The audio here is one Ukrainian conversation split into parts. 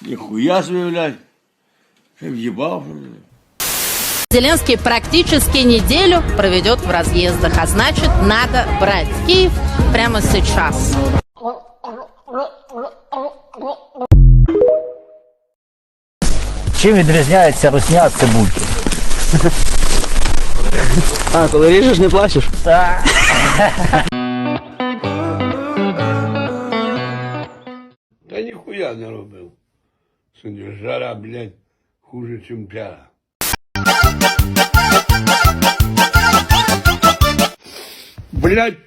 Ніхуя собі, блядь. Ще в'їбав. що ли? Зеленский практически неделю проведет в разъездах, а значит, надо брать Киев прямо сейчас. Чим відрізняється русня від цибульки? А, коли ріжеш, не плачеш? Так. Та ніхуя не робив. Сьогодні жара, блядь, хуже, чим п'яра. Блядь,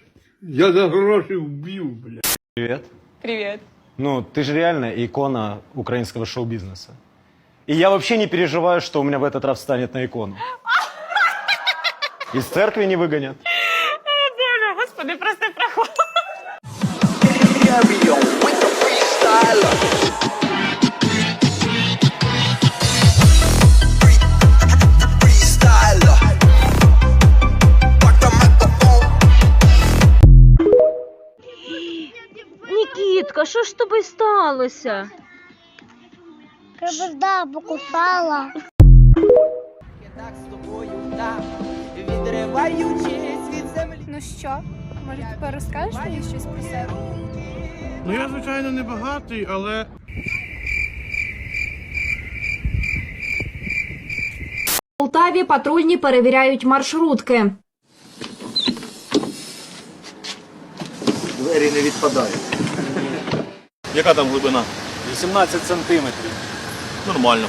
я за гроші вбив, блядь. Привет. Привет. Ну, ты же реально икона украинского шоу-бизнеса. И я вообще не переживаю, что у меня в этот раз встанет на икону. Из церкви не выгонят. Боже, господи, прости, проход. Що ж з тобою сталося? Краберда покусала. Ну що, може тепер розкажеш мені щось про себе? Ну я, звичайно, не багатий, але. В Полтаві патрульні перевіряють маршрутки. Двері не відпадають. Яка там глибина? 18 сантиметрів. Нормально.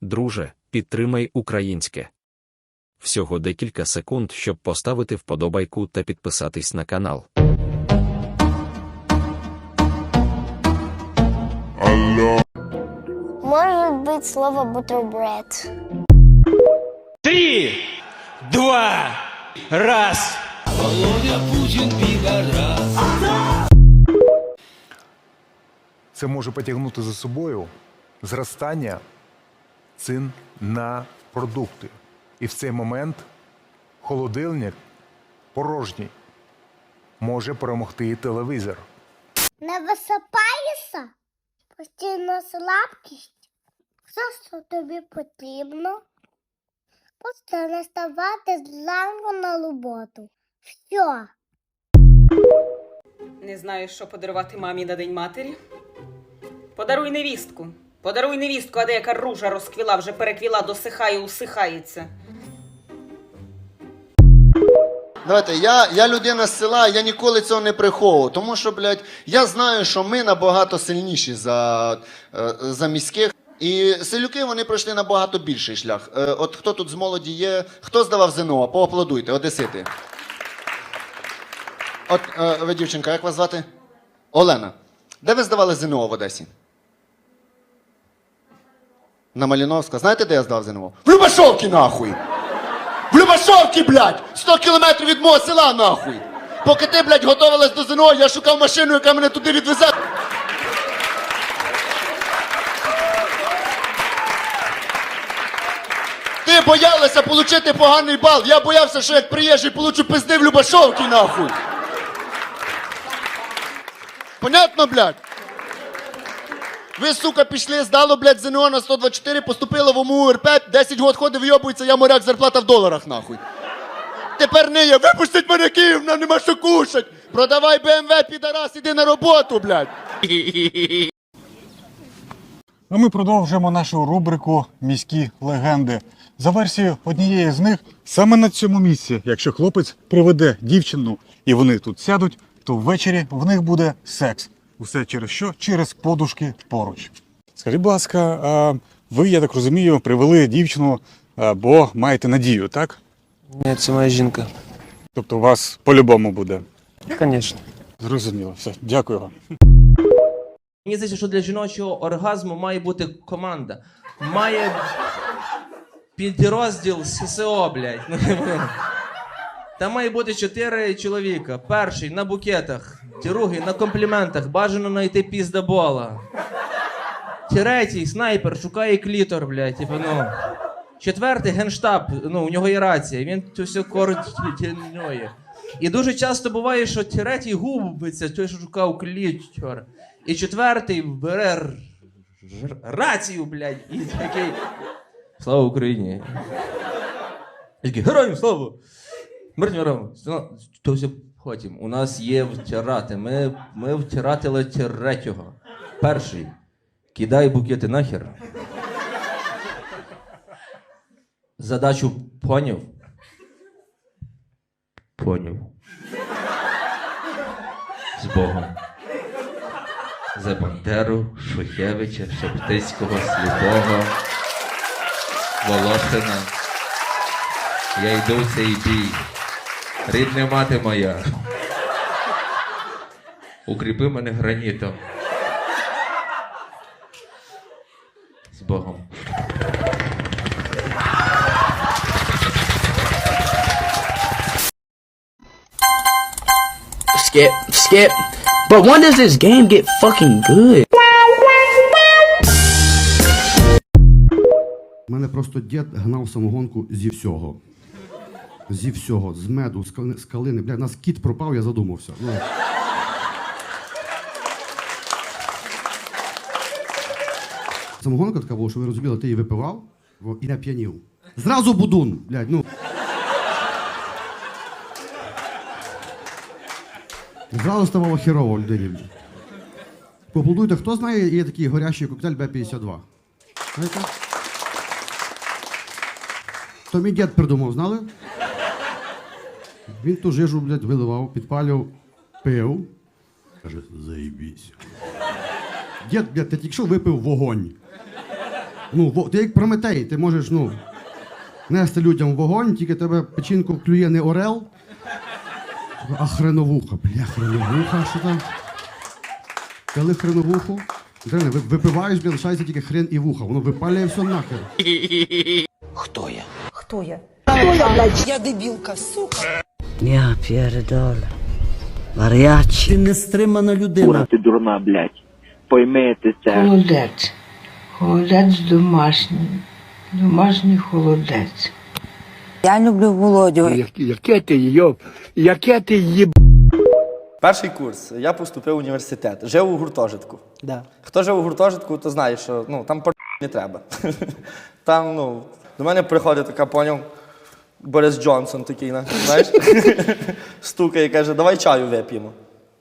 Друже, підтримай українське. Всього декілька секунд, щоб поставити вподобайку та підписатись на канал. Может быть слово бутербред. Три, два, раз. Це може потягнути за собою зростання цін на продукти. І в цей момент холодильник порожній може перемогти і телевізор. Не висипаєшся? Постійно слабкість. Все, що тобі потрібно. Просто не ставати зранку на роботу. Все. Не знаєш, що подарувати мамі на День матері? Подаруй невістку. Подаруй невістку, а деяка ружа розквіла, вже переквіла, досихає, усихається. Давайте, я, я людина з села, я ніколи цього не приховував. Тому що, блядь, я знаю, що ми набагато сильніші за, е, за міських. І селюки вони пройшли набагато більший шлях. Е, От хто тут з молоді є, хто здавав ЗНО? Поаплодуйте, одесити. От е, ви, дівчинка, як вас звати? Олена. Де ви здавали ЗНО в Одесі? На Маліновська. Знаєте, де я здав ЗНО? В Любашовці, нахуй! В Любашовці, блядь! 100 кілометрів від мого села, нахуй! Поки ти, блядь, готувалась до ЗНО, я шукав машину, яка мене туди відвезе. Ти боялася отримати поганий бал. Я боявся, що як приїжджий, получу пизди в Любашовці, нахуй. Понятно, блядь? Ви, сука, пішли, здало, блядь, ЗНО на 124, поступило в ОМУ-РП, 10 год ходив, йобується, я моряк, зарплата в доларах, нахуй. Тепер не є, випустіть мене Київ, нам нема що кушать. Продавай БМВ, підарас, іди на роботу, блядь. А ми продовжуємо нашу рубрику Міські легенди. За версією однієї з них, саме на цьому місці, якщо хлопець приведе дівчину і вони тут сядуть, то ввечері в них буде секс. Усе через що? Через подушки поруч. Скажіть, будь ласка, ви, я так розумію, привели дівчину, бо маєте надію, так? Ні, це моя жінка. Тобто у вас по-любому буде. Звісно. Зрозуміло, все, дякую вам. Мені здається, що для жіночого оргазму має бути команда. Має підрозділ ССО, блядь. Там має бути чотири чоловіка. Перший на букетах, другий на компліментах, бажано знайти піздабола. Третій снайпер шукає клітор, блядь, типу, ну. Четвертий генштаб, ну, у нього є рація, він це все координує. І дуже часто буває, що третій губиться, той, що шукав клічор. І четвертий бере рацію, блядь, і такий. Слава Україні! І такий, героям слава! Мирні! То все потім. У нас є втирати. Ми, ми втиратили третього. Перший. Кидай букети нахер. Задачу поняв? Поняв. З Богом. За Бандеру, Шухевича, Шептицького, Сліпого, Волошина. Я йду в цей бій. Рідна мати моя. Укріпи мене гранітом. З Богом. Skip, skip. But when does this game get fucking good? У мене просто дід гнав самогонку зі всього. Зі всього, з меду, з калини. Бля, нас кіт пропав, я задумався. Ну. Самогонка така була, що ви розуміли, ти її випивав во, і нап'янів. Зразу будун, блядь, ну. Зразу ставало херово людині. блядь. Поаплодуйте, хто знає, є такий горящий коктейль Б-52. Знаєте? То мій дід придумав, знали? Він ту жижу, блядь, виливав, підпалював, пив. Каже, заїбісь. Дід, блядь, ти тільки що випив вогонь. Ну, во- ти як Прометей, ти можеш, ну, нести людям вогонь, тільки тебе печінку клює не орел, а хреновуха. Бля, хреновуха, що там? Коли хреновуху, ви- випиваєш, блядь, лишається тільки хрен і вуха. Воно випалює все нахер. Хто я? Хто я? Я передоля. Варіач. Ти нестримана людина. ти дурна, блядь. Поймете це. Холодець. Холодець домашній. Домашній холодець. Я люблю Володю. Яке ти йоб, яке ти їб... Перший курс. Я поступив в університет. Жив у гуртожитку. Да. Хто жив у гуртожитку, то знає, що ну, там по не треба. Там, ну, до мене приходить така, поняв, Борис Джонсон такий, на- знаєш, стукає і каже, давай чаю вип'ємо.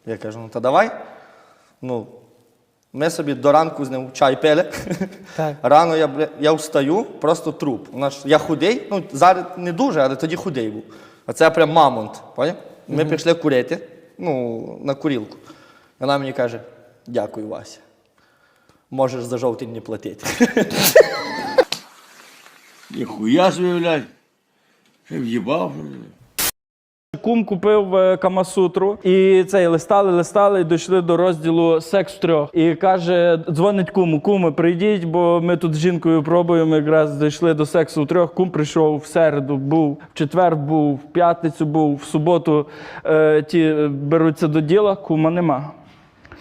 Я кажу, ну та давай. Ну, ми собі до ранку з ним чай пили. Так. Рано я, бля, я встаю, просто труп. У нас, я худий, ну зараз не дуже, але тоді худий був. А це прям мамонт. Поняв? Ми пішли курити, ну, на курілку. І Вона мені каже: дякую, Вася. Можеш за жовтень не платити. Ніхуя собі, блядь. В'їбав? Кум купив е, Камасутру, і цей листали, листали, і дійшли до розділу секс трьох. І каже, дзвонить куму, куми, прийдіть, бо ми тут з жінкою пробуємо. Якраз дійшли до сексу трьох. Кум прийшов в середу, був в четвер, був в п'ятницю, був в суботу. Е, ті е, беруться до діла, кума нема.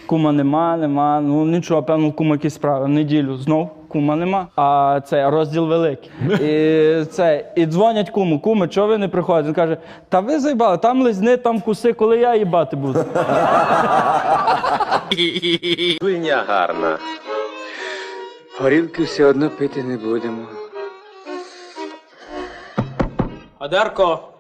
Кума нема, нема. Ну нічого, певно, кума якісь справи. В неділю знов кума нема. А це розділ великий. І це і дзвонять куму. Куми, чого ви не приходите? Він каже: Та ви заїбали, там лизни, там куси, коли я їбати буду. Хуйня гарна. Горілки все одно пити не будемо. Адерко.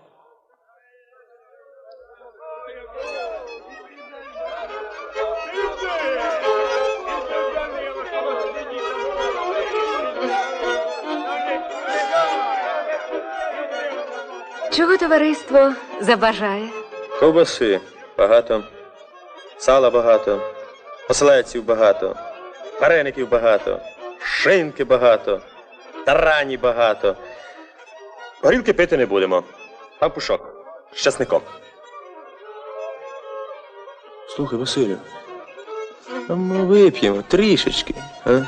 Чого товариство забажає? Ковбаси багато, сала багато, оселеців багато, вареників багато, шинки багато, тарані багато. Горілки пити не будемо. Папушок з часником. Слухай, Василю, а ми вип'ємо трішечки, а?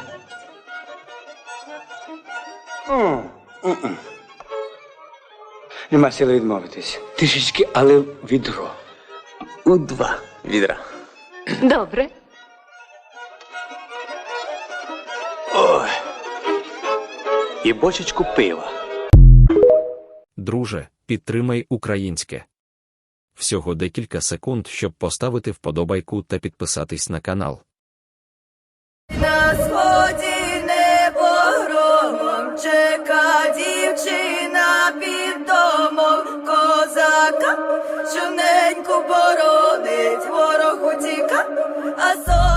Нема сили відмовитись. Трішечки, але відро. У два відра. Добре. Ой. І бочечку пива. Друже, підтримай українське. Всього декілька секунд, щоб поставити вподобайку та підписатись на канал. На сході небо громом чека дівчина. Щоненько боронить, ворог утіка, а сон.